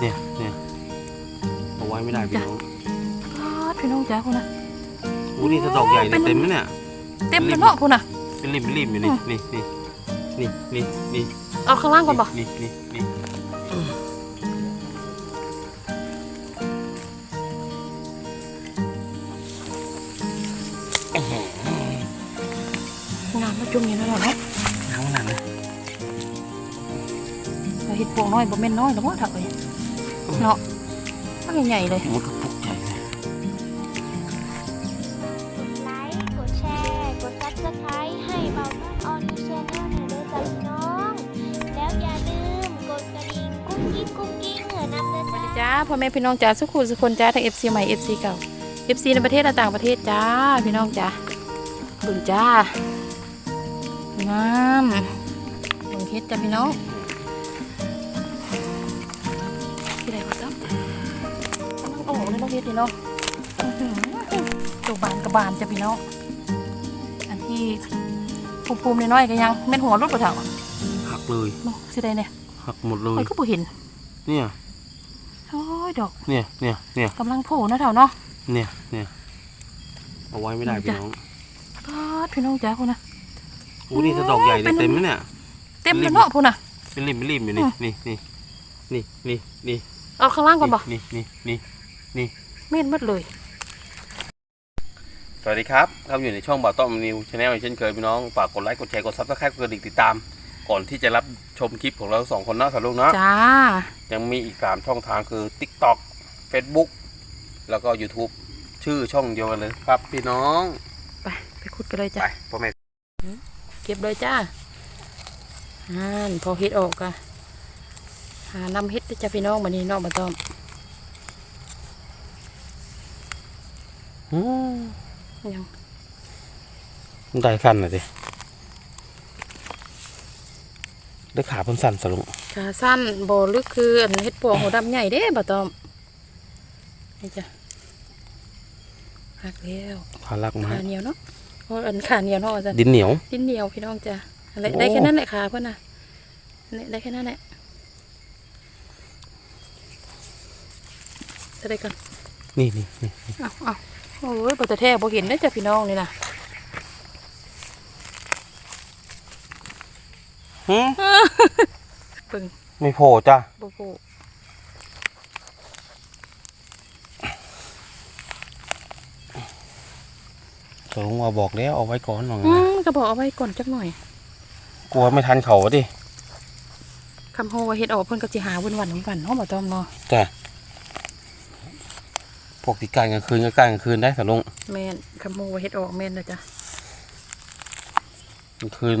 เนี่ยเนี่ยเอาไว้ไม่ได้พี่น้องพาดพี่น้องจ้าคุณนะอู้นี่ถ้าดอกใหญ่เนี่ยเต็มไหมเนี่ย เต็มเลยเนาะคุณนะเป็นริมเป็นริมอยู่นี่นี่นี่นี่นี่นี่เอาข้างล่างก่อนบ่นี่นี่นี่งามมาจุ่มอยู่นั่นแหละเนาะน้ำขนาดนั้นเราเห็ดพวงน้อยบ่แม่นน้อยหรอกว่าถักเลย เนาะมันใหญ่ๆเลยมันก็ปุกใหญ่เลยกดไลค์กดแชร์กด Subscribe ให้เบาต้นออนนิวชแนลหน่อยเด้อจ้าพี่น้อง แล้วอย่าลืมกดกระดิ่งกุ้งกิ้งกุ้งกิ้งเหนือนำเด้อจ้า จ้าพ่อแม่พี่น้องจ้าสุขุสุคนจ้าทั้ง FC ใหม่ FC เก่า FC ในประเทศและต่างประเทศจ้าพี่น้องจ้าบึงจ้างามบึงเฮ็ดจ้าพี่น้อง โอ้โหนี่ต้องเฮ็ดดีเนาะอื้อหือตัวบานกับบานจ้าพี่น้องอันที่ภูมิๆน้อยๆก็ยังแม่นหัวรถกระเถาหักเลยเนาะสิได้เนี่ยหักหมดเลโอ้ยยก็บ่เห็น เนี่ยโอ้ยดอก เนี่ยเนี่ยเนี่ยกำลังโผล่นะเถาเนาะเนี่ยเนี่ยเอาไว้ไม่ได้พี่น้องพาดพี่น้องจ้าคุณนะอู้นี่ถ้าดอกใหญ่เนี่ยเต็มไหมเนี่ยเต็มเลยเนาะพุ่นน่ะเป็นริมเป็นริมอยู่นี่อืมนี่นี่นี่นี่นี่เอาข้างล่างก่อนบ่นี่นี่นี่นี่ เม็ดหมดเลย สวัสดีครับครับอยู่ในช่องบ่าวต้อมนิวชาแนลเช่นเคยพี่น้อง ฝากกดไลค์ กดแชร์ กดซับสไครต์กดกระดิ่งติดตาม ก่อนที่จะรับชมคลิปของเราสองคนเนาะสำหรับลูกเนาะจ้า ยังมีอีก3ช่องทางคือ TikTok Facebook แล้วก็ YouTube ชื่อช่องเดียวกันเลยครับพี่น้อง ไปไปขุดกันเลยจ้าไปพ่อแม่เก็บเลยจ้าอ่านพอเฮ็ดออกอะหานำเฮ็ดเด้อจ้าพี่น้องบัดนี้เนาะบ่ต้องอืม ยังได้สั้นหน่อยสิได้ขาเพิ่นสั้นสลุงขาสั้นบ่ลึกคืออันเฮ็ดปวงหัวดำใหญ่เด้บ่ต้องนี่จ้ะหักแล้วขาลักไม้ขาเหนียวเนาะเพราะอันขาเหนียวเนาะอาจารย์ดินเหนียว ดินเหนียวพี่น้องจ้ะอะไรโอ้ได้แค่นั้นแหละขาเพื่อนน่ะนี่ได้แค่นั้นแหละจะได้กันนี่นี่นี่เอาเอา โอ้ยบอจะแท้บอเห็นได้อจ้ะพี่น้องนี่นะหืมเบิ่งไม่โผล่จ้ะโบโบสลุงว่าบอกแล้วเอาไว้ก่อนหน่อยอืนะมก็บอกเอาไว้ก่อนจักหน่อยกลัวไม่ทันเขาอะดิ คำโฮว่าเฮ็ดออกเพิ่นก็สิหาวันวันวันๆเนาะบ่ต้อมเนาะจ้ะ พวกที่การกลางคืนก็การกลางคืนได้สลุงแม่นคำโฮว่าเฮ็ดออกแม่นนะจ้ะกลางคืน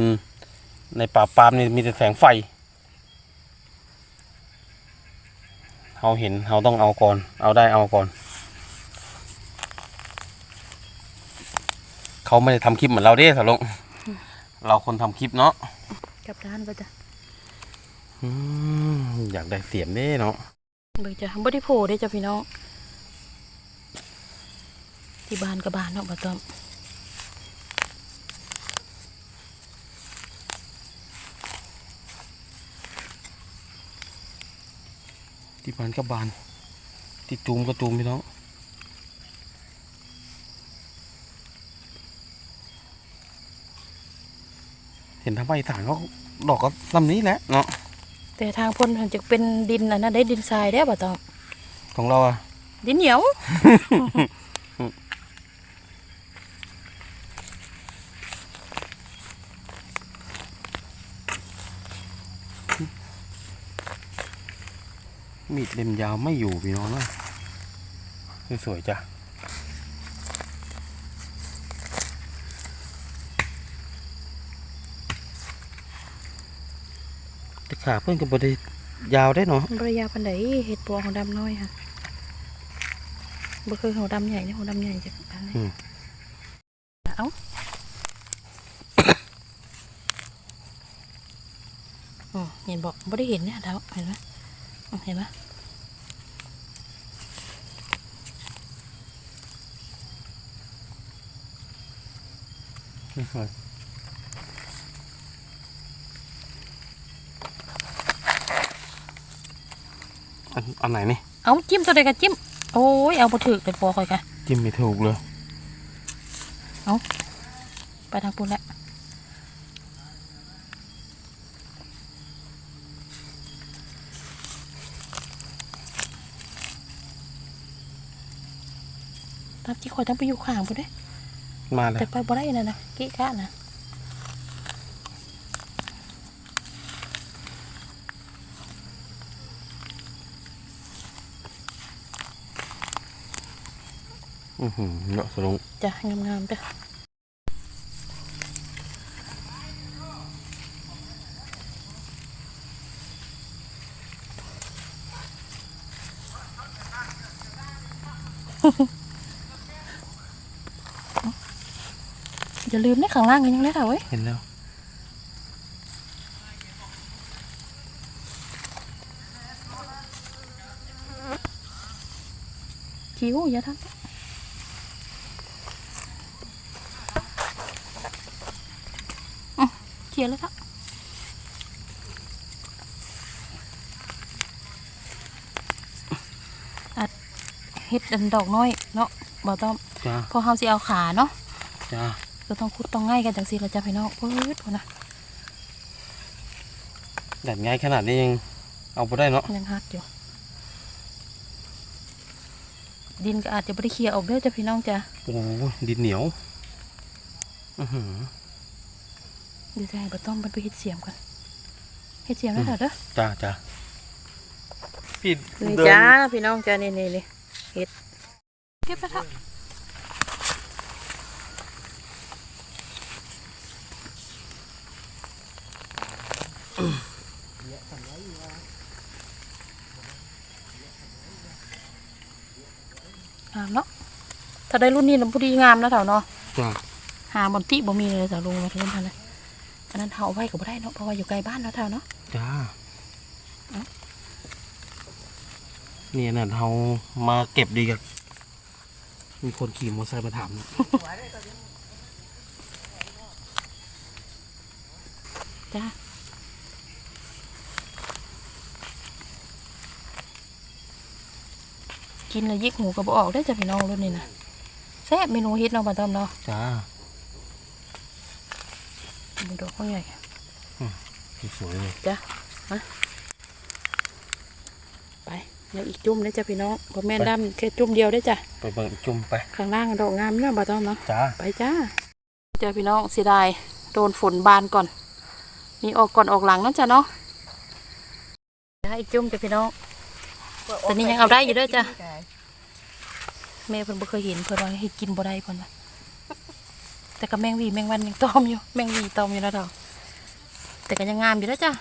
ในป่าปามนี่มีแต่แสงไฟเขาเห็นเขาต้องเอาก่อน เอาได้เอาก่อน เขาไม่ได้ทำคลิปเหมือนเราเด้สลุงเราคนทำคลิปเนาะกลับด้านบ่จ้ะอืมอยากได้เสียมเด้เนาะเบิ่งจ้ะบ่ได้โผล่เด้อจ้ะพี่น้อง ที่บ้านก็บ้านเนาะบ่ต้อมที่บานก็บาน ที่จูมก็จูมพี่น้องเห็นทางภาคอีสานเขาดอกก็ลำนี้แหละเนาะแต่ทางพ้นมันจะเป็นดินอันนั้นได้ดินทรายได้อบ่ต้อมของเราอะดินเหนียว มีดเล่มยาวไม่อยู่พี่น้องนะสวยๆจ้ะแต่ขาเพื่อนกับบไดยาวได้เนาะบริยาปันไดเห็ดปวงหัวดำน้อยค่ะบ่เคยหัวดำใหญ่เนี่ยหัวดำใหญ่จากอะไรเอ้าอืมเห็นบอกบ่ได้เห็นเนี่ยดาวเห็นไหมอืม เห็นไหมสวยอันอันไหนนี่ เอาจิ้มตัวใดก็จิ้ม โอ้ย เอาบ่ถึกเลยปอคอยกะจิ้มไม่ถูกเลยไปทางปุ่นแล้ว ตามที่คอยต้องไปอยู่ข้างปุ่นเด้มาเลยแต่ไปบ่ได้นะนะกี้กะนะอือหือเนาะสลงจ้ะงามๆเด้อ อย่าลืมนะข้างล่างกันยังได้ค่ะเว้ยเห็นแล้วคิวอย่าทำอืมเคลียร์แล้วครับอัดเฮ็ดอันดอกน้อยเนาะบ่ต้องจ้าพอเฮาสิเอาขาเนาะจ้า ก็ต้องคุดต้องง่ายกันจังซี่ละจ้ะพี่น้องปื๊ดพุ่นนะแดดง่ายขนาดนี้ยังเอาไปได้เนาะยังฮักอยู่ ดินก็อาจจะบ่ได้เคลียร์ออกเด้อจ้ะพี่น้องจ้ะโอ้โหดินเหนียวอือหือเดี๋ยวจะให้บ่ต้องมันไปเฮ็ดเสียมกันเฮ็ดเสียมแล้วเถอะเด้อจ้าจ้าพี่นี่เดินจ้าพี่น้องจ้านี่นี่นี่เฮ็ดเก็บไปเถอะ งามเนาะ ถ้าได้รุ่นนี้น้ำพุดีงามนะเถาเนาะจ้าหาบอนติบ่มีเลยสาวลุงมาเท่านั้นนะอันนั้นเถาเอาไว้ก็บ่ได้เนาะ เพราะว่าอยู่ไกลบ้านแล้วเถาเนาะ จ้าเอ้าเนี่ยน่ะเรามาเก็บดีกับมีคนขี่มอเตอร์ไซค์มาถามนะจ้า กินแล้วยิกหูก็บ่ออกได้อจ้ะพี่น้องรุ่นนี้นะแซ่บเมนูฮิตเนาะบ่ต้อมเนาะจ้ามันดอกเขาใหญ่สวยเลยจ้ะมาไปแล้วอีกจุ่มได้อจ้ะพี่น้องบ่แม่นดำแค่จุ่มเดียวได้อจ้ะไปเบิ่งจุ่มไปข้างล่างดอกงามเนาะบ่ต้อมเนาะจ้าไปจ้าเจอพี่น้องเสียดายโดนฝนบานก่อน มีออกก่อนออกหลังเนาะจ้ะเนาะได้อีกจุ่มจ้ะพี่น้อง แต่นี่ยังเอาได้อยู่เด้อจ้ะแม่เพิ่นบ่เคยเห็นเพิ่นว่าให้กินบ่ได้เพิ่นว่าแต่ก็แมงวีแมงวันยังตอมอยู่แมงวีตอมอยู่แล้วเถาแต่ก็ยังงามอยู่แล้วจ้ะ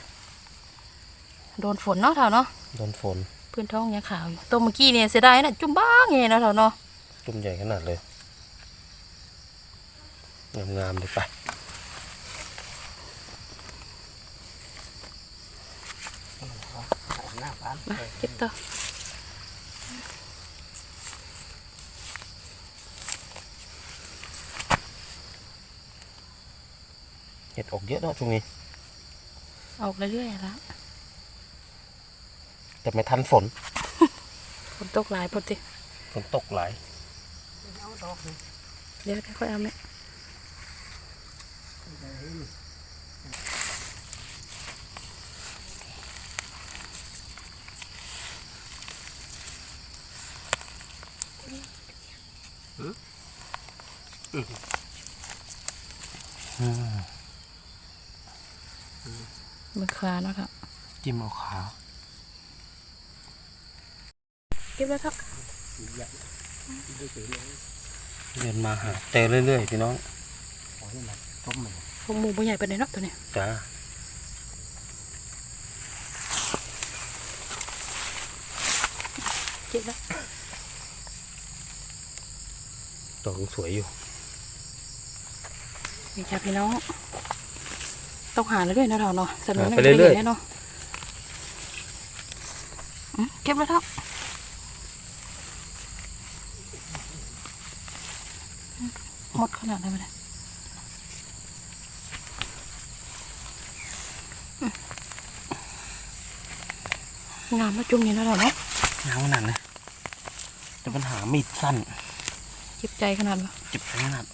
โดนฝนเนาะเถาเนาะโดนฝนพื้นท้องยังขาวอยู่ตัวเมื่อกี้เนี่ยเสียดายน่ะจุ่มบ้างไงเนาะเถาเนาะจุ่มใหญ่ขนาดเลยงามๆเลยไป มาเก็บต่อเห็ดออกเยอะเนาะช่วงนี้ ออกเรื่อยๆแล้วแต่ไม่ทันฝน ฝนตกหลายพอดีฝนตกหลาย เดี๋ยวเดี๋ยวค่อยเอาแม่ มันคลาเนาะครับจิ้มเอาขาเก็บแล้วครับเดินมาหาเจอเรื่อยๆพี่น้องพวกหมูบ่ใหญ่ไปไหนเนาะตัวเนี้ยจ้าเก็บแล้วดอกยังสวยอยู่ นี่จ้ะพี่น้อง ต้องหาเรื่อยๆนะเราเนาะสนุนหาไปเรื่อยๆๆเนาะอืมเก็บแล้วครับหมดขนาดไหนมาเลยอืมงามมาจุ่มนี่นะเราเนาะยาวขนาดเลยแต่ปัญหามีดสั้นเจ็บใจขนาดวะเจ็บใจขนาด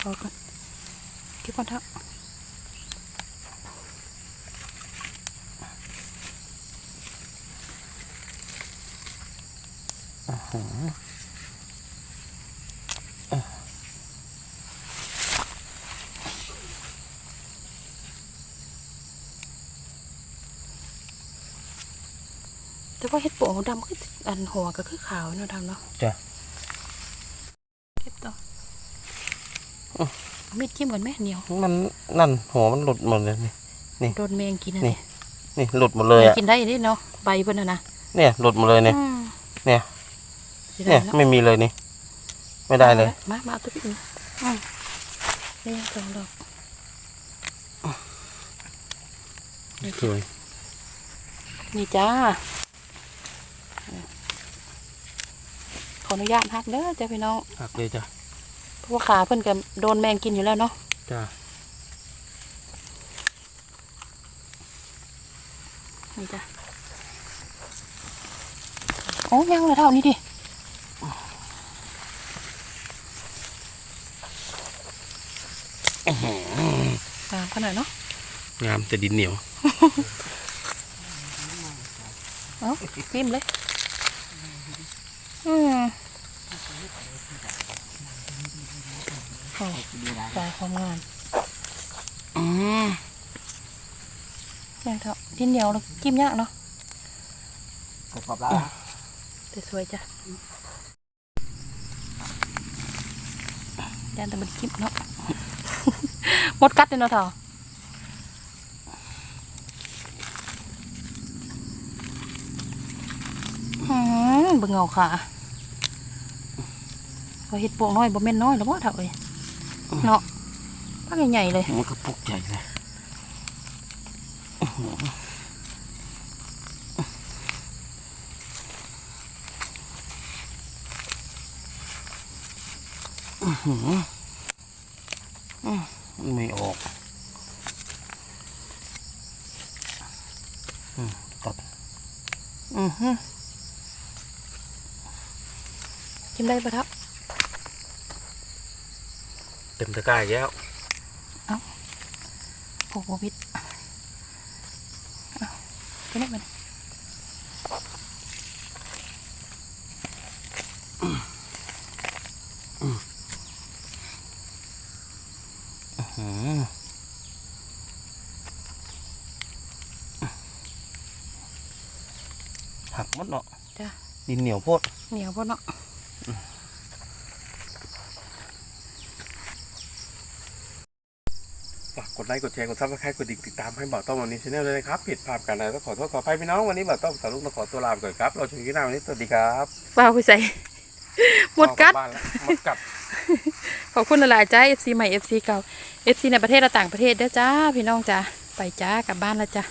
เอาพอก่อนเก็บก่อนเถอะแต่ว่าเห็ดโป่งดำคืออันหัวก็คือขาวเนาะดำเนาะจ้ะ เก็บต่อเอา มีดจิ้มก่อนไหมเหนียวมันนั่นหัวมันหลุดหมดเลยนี่โดนแมงกินนะนี่นี่หลุดหมดเลยอะกินได้ดิเนาะใบเพิ่นน่ะนะเนี่ยหลุดหมดเลยเนี่ยอืมเนี่ยสิได้เนี่ยเนาะไม่มีเลยนี่ไม่ได้เลยมามาเอาตัวพี่อีกอืมนี่ยังสองดอกสวยนี่จ้าขออนุญาตพักเด้อจ้าพี่น้องหักเลยจ้ะเพราะว่าขาเพิ่นก็โดนแมงกินอยู่แล้วเนาะจ้ะนี่จ้ะโอ้ยังเลยเท่านี้ดิงามขนาดเนาะงามแต่ดินเหนียว เอ้าพิมพ์เลย อืม โอ้ตายความงามอืมยังเถอะดินเหนียวแล้วจิ้มยากเนาะกรอบแล้วแต่สวยจ้ะยันแต่มันจิ้มเนาะหมดกัดเลยเนาะเถอะอืมเบิ่งเอาค่ะว่าเห็ดปวกน้อยบ่แม่นน้อยหรอกว่าเถอะเอ้ย เนาะปักใหญ่ๆเลยมันก็ปุกใหญ่เลยอือหืออือมันไม่ออกอืมตัดอือฮึจิ้มได้ปะทับ เต็มตะกร้าอีกแล้วโอ้โหพิษเอาไปไหนมันอืมหักหมดเนาะจ้ะดินเหนียวโพดเหนียวพ่เนาะ ฝากกดไลค์กดแชร์กดซับสไครต์กดติดตามให้บ่าวต้อมวันนี้ชาแนลด้วยนะครับผิดพลาดกันอะไรก็ขอโทษขออภัยพี่น้องวันนี้บ่าวต้อมสาวลูกต้องขอตัวลาไปก่อนครับ เราชมกันหน้าวันนี้สวัสดีครับเปล่าไปใส่หมดกัดเอาลับบ้านแล้วหมดกัด ขอบคุณหลายๆจ้า FC ใหม่ FC เก่า FC ในประเทศและต่างประเทศเด้อจ้าพี่น้องจ้าไปจ้ากลับบ้านแล้วจ้า